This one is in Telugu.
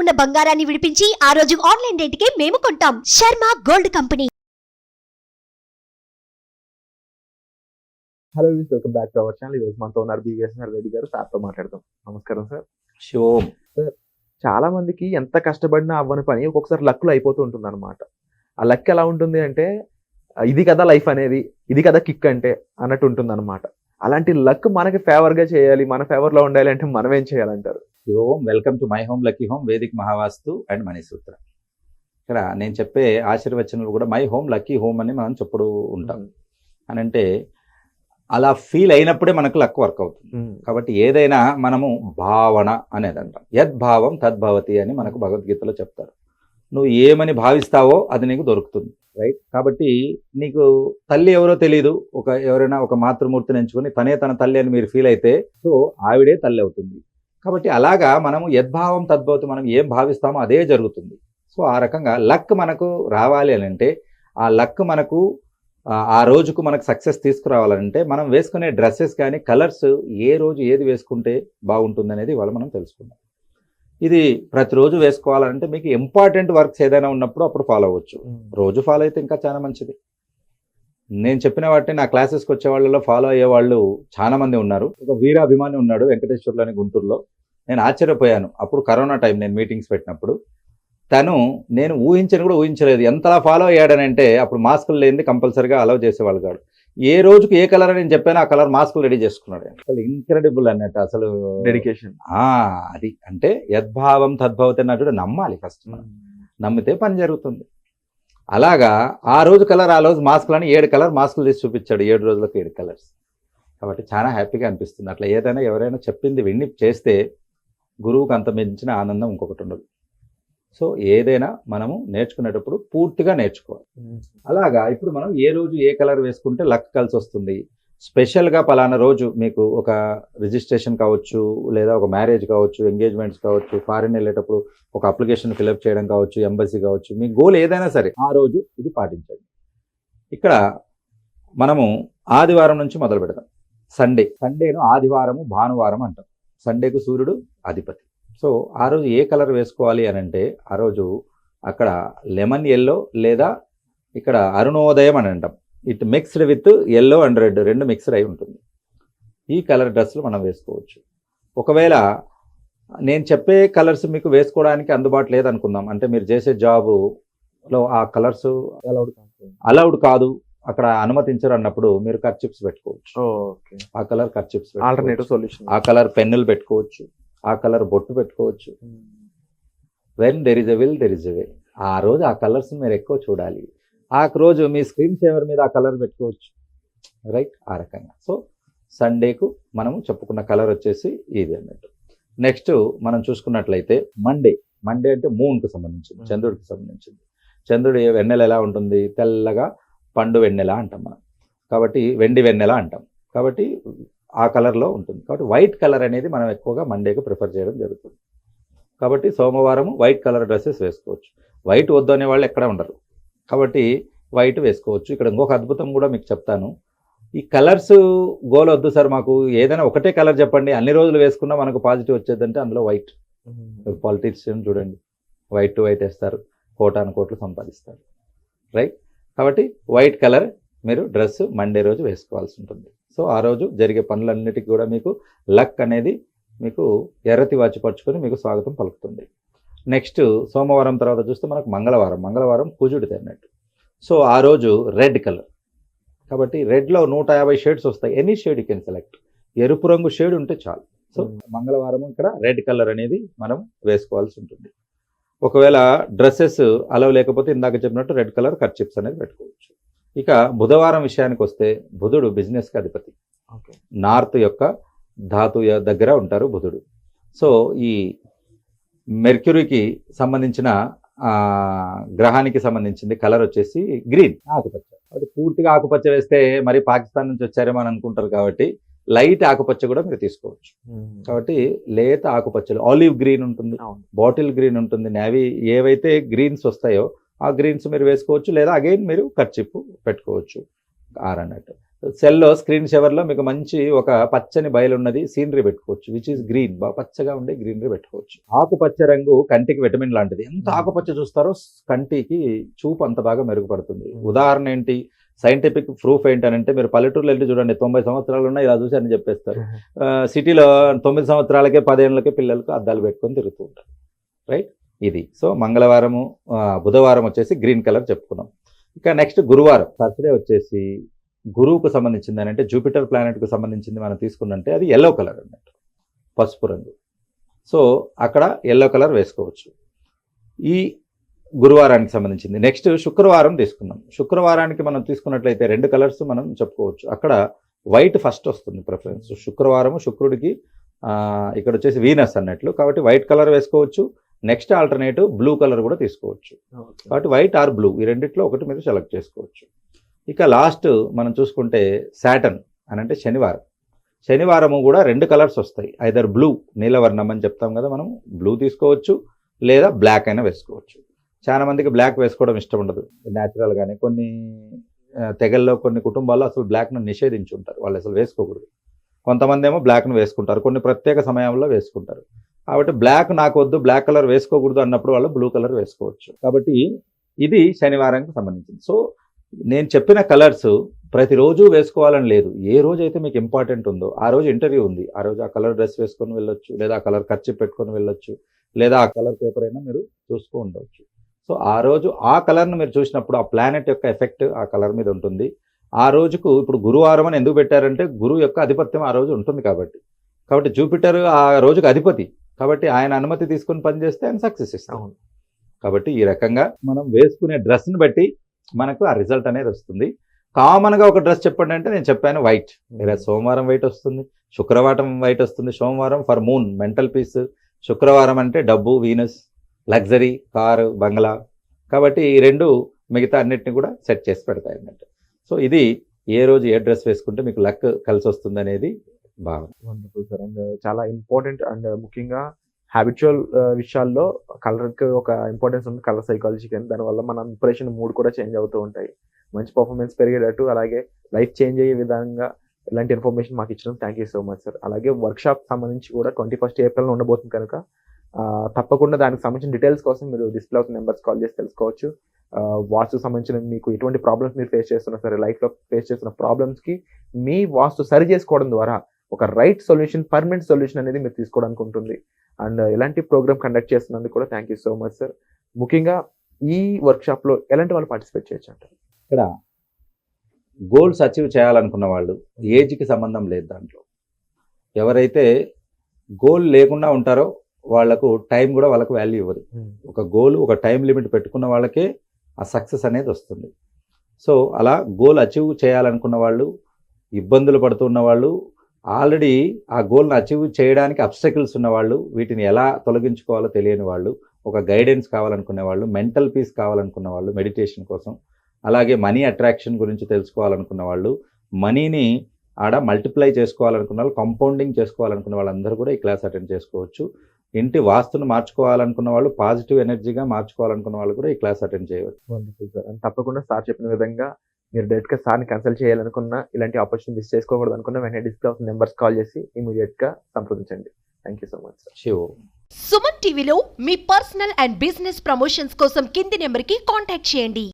ఉన్న బంగారాన్ని విడిపించి ఆ రోజు ఆన్లైన్ రేటుకే మేము కొంటాం. Sharma gold company. Hello views welcome back to our channel. ఈరోజు మనతో ఉన్నారు బీవీఎస్ఆర్ రెడ్డి గారు. సార్తో మాట్లాడదాం. నమస్కారం సార్. శివం చాలా మందికి ఎంత కష్టపడినా అవ్వని పని ఒక్కొక్కసారి లక్లో అయిపోతూ ఉంటుంది అనమాట ఆ లక్ ఎలా ఉంటుంది అంటే ఇది కదా లైఫ్ అనేది ఇది కదా కిక్ అంటే అన్నట్టు ఉంటుంది అనమాట అలాంటి లక్ మనకి ఫేవర్గా చేయాలి మన ఫేవర్లో ఉండాలి అంటే మనం ఏం చేయాలంటారు? Shivam welcome to my home lucky home vedic Mahavastu and Manisutra ఇక్కడ నేను చెప్పే ఆశీర్వచనాలు కూడా మై హోమ్ లక్కీ హోమ్ అని మనం చెప్పుడు ఉంటాం. అని అంటే అలా ఫీల్ అయినప్పుడే మనకు లక్ వర్క్ అవుతుంది. కాబట్టి ఏదైనా మనము భావన అనేది అంటాం. యద్భావం తద్భవతి అని మనకు భగవద్గీతలో చెప్తారు. నువ్వు ఏమని భావిస్తావో అది నీకు దొరుకుతుంది రైట్? కాబట్టి నీకు తల్లి ఎవరో తెలియదు ఒక ఎవరైనా ఒక మాతృమూర్తిని ఎంచుకొని తనే తన తల్లి అని మీరు ఫీల్ అయితే సో ఆవిడే తల్లి అవుతుంది. కాబట్టి అలాగా మనము యద్భావం తద్భవతి మనం ఏం భావిస్తామో అదే జరుగుతుంది. సో ఆ రకంగా లక్ మనకు రావాలి అని అంటే ఆ లక్ మనకు ఆ, రోజుకు మనకు సక్సెస్ తీసుకురావాలంటే మనం వేసుకునే డ్రెస్సెస్ కానీ కలర్స్ ఏ రోజు ఏది వేసుకుంటే బాగుంటుంది అనేది ఇవాళ మనం తెలుసుకుందాం. ఇది ప్రతిరోజు వేసుకోవాలంటే మీకు ఇంపార్టెంట్ వర్క్స్ ఏదైనా ఉన్నప్పుడు అప్పుడు ఫాలో అవ్వచ్చు. రోజు ఫాలో అయితే ఇంకా చాలా మంచిది. నేను చెప్పిన వాటిని నా క్లాసెస్కి వచ్చే వాళ్ళలో ఫాలో అయ్యే వాళ్ళు చాలా మంది ఉన్నారు. ఒక వీర అభిమాని ఉన్నాడు వెంకటేశ్వర్లు అని గుంటూరులో. నేను ఆశ్చర్యపోయాను. అప్పుడు కరోనా టైం నేను మీటింగ్స్ పెట్టినప్పుడు. తను నేను ఊహించని కూడా ఊహించలేదు. ఎంతలా ఫాలో అయ్యాడనంటే అప్పుడు మాస్కులు లేనిది కంపల్సరీగా అలౌ చేసేవాళ్ళు కాదు. ఏ రోజుకి ఏ కలర్ అని నేను చెప్పాను ఆ కలర్ మాస్కులు రెడీ చేసుకున్నాడు. అసలు ఇన్క్రెడిబుల్ అన్నట్టు అసలు డెడికేషన్ ఆ, అది అంటే యద్భావం తద్భవతి అన్నట్టు నమ్మాలి ఫస్ట్ మనం. నమ్మితే పని జరుగుతుంది. అలాగా ఆ రోజు కలర్ ఆ రోజు మాస్కులని ఏడు కలర్ మాస్కులు తీసి చూపించాడు. ఏడు రోజులకు ఏడు కలర్స్. కాబట్టి చాలా హ్యాపీగా అనిపిస్తుంది. అట్లా ఏదైనా ఎవరైనా చెప్పింది విని చేస్తే గురువుకు అంత మించిన ఆనందం ఇంకొకటి ఉండదు. సో ఏదైనా మనము నేర్చుకునేటప్పుడు పూర్తిగా నేర్చుకోవాలి. అలాగా ఇప్పుడు మనం ఏ రోజు ఏ కలర్ వేసుకుంటే లక్ కలిసి వస్తుంది? స్పెషల్గా పలానా రోజు మీకు ఒక రిజిస్ట్రేషన్ కావచ్చు లేదా ఒక మ్యారేజ్ కావచ్చు ఎంగేజ్మెంట్స్ కావచ్చు ఫారిన్ వెళ్ళేటప్పుడు ఒక అప్లికేషన్ ఫిలప్ చేయడం కావచ్చు ఎంబసీ కావచ్చు మీ గోల్ ఏదైనా సరే ఆ రోజు ఇది పాటించండి. ఇక్కడ మనము ఆదివారం నుంచి మొదలు పెడతాం సండే. సండేను ఆదివారము భానువారం అంటాం. సండేకు సూర్యుడు అధిపతి. సో ఆ రోజు ఏ కలర్ వేసుకోవాలి అని అంటే ఆ రోజు అక్కడ లెమన్ ఎల్లో లేదా ఇక్కడ అరుణోదయం అని అంటాం. It mixed with yellow and red రెండు మిక్స్డ్ అయి ఉంటుంది. ఈ కలర్ డ్రెస్సులు మనం వేసుకోవచ్చు. ఒకవేళ నేను చెప్పే కలర్స్ మీకు వేసుకోవడానికి అందుబాటు లేదనుకుందాం. అంటే మీరు చేసే జాబులో ఆ కలర్స్ అలౌడ్ కాదు. అక్కడ అనుమతించరు అన్నప్పుడు మీరు కర్చిప్స్ పెట్టుకోవచ్చు. ఓకే. ఆ కలర్ కర్చిప్స్ ఆల్టర్నేటివ్ సొల్యూషన్ ఆ కలర్ పెన్నులు పెట్టుకోవచ్చు. ఆ కలర్ బొట్టు పెట్టుకోవచ్చు. When there is a will there is a way ఆ రోజు ఆ కలర్స్ మీరు ఎక్కువ చూడాలి. ఆ రోజు మీ స్క్రీన్ సేవర్ మీద ఆ కలర్ పెట్టుకోవచ్చు. రైట్ ఆ రకంగా. సో సండేకు మనము చెప్పుకున్న కలర్ వచ్చేసి ఇది అన్నట్టు. నెక్స్ట్ మనం చూసుకున్నట్లయితే మండే మండే అంటే మూన్కి సంబంధించింది. Hmm. చంద్రుడికి సంబంధించింది. చంద్రుడి వెన్నెల ఎలా ఉంటుంది? తెల్లగా పండు వెన్నెల అంటాం మనం. కాబట్టి వెండి వెన్నెల అంటాం. కాబట్టి ఆ కలర్లో ఉంటుంది. కాబట్టి వైట్ కలర్ అనేది మనం ఎక్కువగా మండేకి ప్రిఫర్ చేయడం జరుగుతుంది. కాబట్టి సోమవారం వైట్ కలర్ డ్రెస్సెస్ వేసుకోవచ్చు. వైట్ వద్దు అనే వాళ్ళు ఎక్కడ ఉండరు. కాబట్టి వైట్ వేసుకోవచ్చు. ఇక్కడ ఇంకొక అద్భుతం కూడా మీకు చెప్తాను. ఈ కలర్స్ గోల్ వద్దు సార్ మాకు. ఏదైనా ఒకటే కలర్ చెప్పండి. అన్ని రోజులు వేసుకున్నా మనకు పాజిటివ్ వచ్చేదంటే అందులో వైట్. పాలిటిషియన్ చూడండి. వైట్ టు వైట్ వేస్తారు. కోటాను కోట్లు సంపాదిస్తారు. రైట్? కాబట్టి వైట్ కలర్ మీరు డ్రెస్ మండే రోజు వేసుకోవాల్సి ఉంటుంది. సో ఆ రోజు జరిగే పనులన్నిటికీ కూడా మీకు లక్ అనేది మీకు ఎర్రతి పరుచుకొని మీకు స్వాగతం పలుకుతుంది. నెక్స్ట్ సోమవారం తర్వాత చూస్తే మనకు మంగళవారం. మంగళవారం కుజుడిది అన్నట్టు. సో ఆ రోజు రెడ్ కలర్. కాబట్టి రెడ్లో నూట యాభై షేడ్స్ వస్తాయి. Any shade you can select. ఎరుపు రంగు షేడ్ ఉంటే చాలు. సో మంగళవారం ఇక్కడ రెడ్ కలర్ అనేది మనం వేసుకోవాల్సి ఉంటుంది. ఒకవేళ డ్రెస్సెస్ అలవ్ లేకపోతే ఇందాక చెప్పినట్టు రెడ్ కలర్ కర్చిప్స్ అనేది పెట్టుకోవచ్చు. ఇక బుధవారం విషయానికి వస్తే బుధుడు బిజినెస్కి అధిపతి. నార్త్ యొక్క ధాతు దగ్గర ఉంటారు బుధుడు. సో ఈ మెర్క్యూరీకి సంబంధించిన గ్రహానికి సంబంధించింది కలర్ వచ్చేసి గ్రీన్. ఆకుపచ్చ. అది పూర్తిగా ఆకుపచ్చ వేస్తే మరి పాకిస్తాన్ నుంచి వచ్చారేమో అని అనుకుంటారు కాబట్టి లైట్ ఆకుపచ్చ కూడా మీరు తీసుకోవచ్చు. కాబట్టి లేత ఆకుపచ్చలు ఆలివ్ గ్రీన్ ఉంటుంది. బాటిల్ గ్రీన్ ఉంటుంది నేవీ ఏవైతే గ్రీన్స్ వస్తాయో ఆ గ్రీన్స్ మీరు వేసుకోవచ్చు లేదా అగైన్ మీరు ఖర్చిప్పు పెట్టుకోవచ్చు ఆర్ అన్నట్టు. సెల్లో స్క్రీన్ షవర్లో మీకు మంచి ఒక పచ్చని బయలు ఉన్నది సీనరీ పెట్టుకోవచ్చు విచ్ ఇస్ గ్రీన్ బాగా పచ్చగా ఉండే గ్రీనరీ పెట్టుకోవచ్చు. ఆకుపచ్చ రంగు కంటికి విటమిన్ లాంటిది. ఎంత ఆకుపచ్చ చూస్తారో కంటికి చూపు అంత బాగా మెరుగుపడుతుంది. ఉదాహరణ ఏంటి? సైంటిఫిక్ ప్రూఫ్ ఏంటనంటే మీరు పల్లెటూరులో వెళ్ళి చూడండి తొంభై సంవత్సరాలు ఉన్నాయి ఇలా చూసారని చెప్పేస్తారు. ఆ, సిటీలో తొమ్మిది సంవత్సరాలకే పదేళ్ళకే పిల్లలకు అద్దాలు పెట్టుకొని తిరుగుతూ ఉంటారు. రైట్ ఇది. సో మంగళవారము బుధవారం వచ్చేసి గ్రీన్ కలర్ చెప్పుకున్నాం. ఇక నెక్స్ట్ గురువారం థర్స్డే వచ్చేసి గురువుకు సంబంధించింది అని అంటే జూపిటర్ ప్లానెట్కు సంబంధించింది మనం తీసుకున్నంటే అది ఎల్లో కలర్ అన్నట్టు పసుపు రంగు. సో అక్కడ ఎల్లో కలర్ వేసుకోవచ్చు. ఈ గురువారానికి సంబంధించింది. నెక్స్ట్ శుక్రవారం తీసుకుందాం. శుక్రవారానికి మనం తీసుకున్నట్లయితే రెండు కలర్స్ మనం చెప్పుకోవచ్చు. అక్కడ వైట్ ఫస్ట్ వస్తుంది ప్రిఫరెన్స్. శుక్రవారము శుక్రుడికి ఇక్కడ వచ్చేసి వీనస్ అన్నట్లు. కాబట్టి వైట్ కలర్ వేసుకోవచ్చు. నెక్స్ట్ ఆల్టర్నేటివ్ బ్లూ కలర్ కూడా తీసుకోవచ్చు. కాబట్టి వైట్ ఆర్ బ్లూ ఈ రెండిట్లో ఒకటి మీరు సెలెక్ట్ చేసుకోవచ్చు. ఇక లాస్ట్ మనం చూసుకుంటే శాటన్ అని అంటే శనివారం. శనివారము కూడా రెండు కలర్స్ వస్తాయి. ఐదర్ బ్లూ నీలవర్ణం అని చెప్తాం కదా మనం. బ్లూ తీసుకోవచ్చు లేదా బ్లాక్ అయినా వేసుకోవచ్చు. చాలా మందికి బ్లాక్ వేసుకోవడం ఇష్టం ఉండదు. న్యాచురల్గానే కొన్ని తెగల్లో కొన్ని కుటుంబాల్లో అసలు బ్లాక్ను నిషేధించి ఉంటారు వాళ్ళు అసలు వేసుకోకూడదు. కొంతమంది ఏమో బ్లాక్ను వేసుకుంటారు. కొన్ని ప్రత్యేక సమయంలో వేసుకుంటారు. కాబట్టి బ్లాక్ నాకు వద్దు బ్లాక్ కలర్ వేసుకోకూడదు అన్నప్పుడు వాళ్ళు బ్లూ కలర్ వేసుకోవచ్చు. కాబట్టి ఇది శనివారానికి సంబంధించింది. సో నేను చెప్పిన కలర్స్ ప్రతిరోజు వేసుకోవాలని లేదు. ఏ రోజు అయితే మీకు ఇంపార్టెంట్ ఉందో ఆ రోజు ఇంటర్వ్యూ ఉంది. ఆ రోజు ఆ కలర్ డ్రెస్ వేసుకొని వెళ్ళొచ్చు లేదా ఆ కలర్ ఖర్చు పెట్టుకొని వెళ్ళొచ్చు లేదా ఆ కలర్ పేపర్ అయినా మీరు చూసుకో ఉండవచ్చు సో ఆ రోజు ఆ కలర్ను మీరు చూసినప్పుడు ఆ ప్లానెట్ యొక్క ఎఫెక్ట్ ఆ కలర్ మీద ఉంటుంది. ఆ రోజుకు ఇప్పుడు గురువారం అని ఎందుకు పెట్టారంటే గురువు యొక్క ఆధిపత్యం ఆ రోజు ఉంటుంది కాబట్టి. కాబట్టి జూపిటర్ ఆ రోజుకు అధిపతి. కాబట్టి ఆయన అనుమతి తీసుకొని పనిచేస్తే ఆయన సక్సెస్ ఇస్తాం. కాబట్టి ఈ రకంగా మనం వేసుకునే డ్రెస్ని బట్టి మనకు ఆ రిజల్ట్ అనేది వస్తుంది. కామన్గా ఒక డ్రెస్ చెప్పండి అంటే నేను చెప్పాను వైట్ లేదా సోమవారం వైట్ వస్తుంది శుక్రవారం వైట్ వస్తుంది. సోమవారం ఫర్ మూన్ మెంటల్ పీస్ శుక్రవారం అంటే డబ్బు వీనస్ లగ్జరీ కారు బంగ్లా కాబట్టి ఈ రెండు మిగతా అన్నిటిని కూడా సెట్ చేసి పెడతాయి అన్నట్టు సో ఇది ఏ రోజు ఏ డ్రెస్ వేసుకుంటే మీకు లక్ కలిసి వస్తుంది అనేది భావన. వండర్ఫుల్ సార్ అండ్ చాలా ఇంపార్టెంట్ అండ్ ముఖ్యంగా హ్యాబిచువల్ uh, విషయాల్లో కలర్కి ఒక ఇంపార్టెన్స్ ఉంది కలర్ సైకాలజీకి అని దానివల్ల మన ఇంప్రెషన్ మూడ్ కూడా చేంజ్ అవుతూ ఉంటాయి. మంచి పర్ఫార్మెన్స్ పెరిగేటట్టు అలాగే లైఫ్ చేంజ్ అయ్యే విధంగా ఇలాంటి ఇన్ఫర్మేషన్ మాకు ఇచ్చినందుకు thank you so much sir అలాగే వర్క్షాప్ సంబంధించి కూడా ట్వంటీ ఫస్ట్ ఏప్రిల్ ఉండబోతుంది కనుక తప్పకుండా దానికి సంబంధించిన డీటెయిల్స్ కోసం మీరు డిస్ప్లే అవుతున్న నెంబర్స్ కాల్ చేసి తెలుసుకోవచ్చు. వాస్తు సంబంధించిన మీకు ఎటువంటి ప్రాబ్లమ్స్ మీరు ఫేస్ చేస్తున్నా సరే లైఫ్లో ఫేస్ చేస్తున్న ప్రాబ్లమ్స్కి మీ వాస్తు సరి చేసుకోవడం ద్వారా ఒక రైట్ సొల్యూషన్ పర్మనెంట్ సొల్యూషన్ అనేది మీరు తీసుకోవడానికి ఉంటుంది. అండ్ ఇలాంటి ప్రోగ్రామ్ కండక్ట్ చేస్తున్నందుకు కూడా thank you so much sir ముఖ్యంగా ఈ వర్క్షాప్లో ఎలాంటి వాళ్ళు పార్టిసిపేట్ చేయొచ్చు అంటారు? ఇక్కడ గోల్స్ అచీవ్ చేయాలనుకున్న వాళ్ళు ఏజ్కి సంబంధం లేదు దాంట్లో. ఎవరైతే గోల్ లేకుండా ఉంటారో వాళ్ళకు టైం కూడా వాళ్ళకు వాల్యూ ఇవ్వదు. ఒక గోల్ ఒక టైం లిమిట్ పెట్టుకున్న వాళ్ళకే ఆ సక్సెస్ అనేది వస్తుంది. సో అలా గోల్ అచీవ్ చేయాలనుకున్న వాళ్ళు ఇబ్బందులు పడుతున్న వాళ్ళు ఆల్రెడీ ఆ గోల్ని అచీవ్ చేయడానికి అబ్స్టకిల్స్ ఉన్న వాళ్ళు వీటిని ఎలా తొలగించుకోవాలో తెలియని వాళ్ళు ఒక గైడెన్స్ కావాలనుకునే వాళ్ళు మెంటల్ పీస్ కావాలనుకున్న వాళ్ళు మెడిటేషన్ కోసం అలాగే మనీ అట్రాక్షన్ గురించి తెలుసుకోవాలనుకున్న వాళ్ళు మనీని ఆడ మల్టిప్లై చేసుకోవాలనుకున్న వాళ్ళు కంపౌండింగ్ చేసుకోవాలనుకున్న వాళ్ళందరూ కూడా ఈ క్లాస్ అటెండ్ చేసుకోవచ్చు. ఇంటి వాస్తును మార్చుకోవాలనుకున్న వాళ్ళు పాజిటివ్ ఎనర్జీగా మార్చుకోవాలనుకున్న వాళ్ళు కూడా ఈ క్లాస్ అటెండ్ చేయవచ్చు. వండర్ఫుల్ సార్ అండ్ తప్పకుండా సార్ చెప్పిన విధంగా మీరు డైరెక్ట్గా సార్ని కన్సల్ట్ చేయాలనుకున్నా ఇలాంటి ఆపర్చునిటీ మిస్ చేసుకోకూడదు అనుకున్నా వెంటనే డిస్ప్లే అవుతున్న నెంబర్స్ కాల్ చేసి ఇమీడియట్గా సంప్రదించండి. Thank you so much sir Shiva Suman టీవీలో మీ పర్సనల్ అండ్ బిజినెస్ ప్రమోషన్స్ కోసం కింది నెంబర్కి కాంటాక్ట్ చేయండి.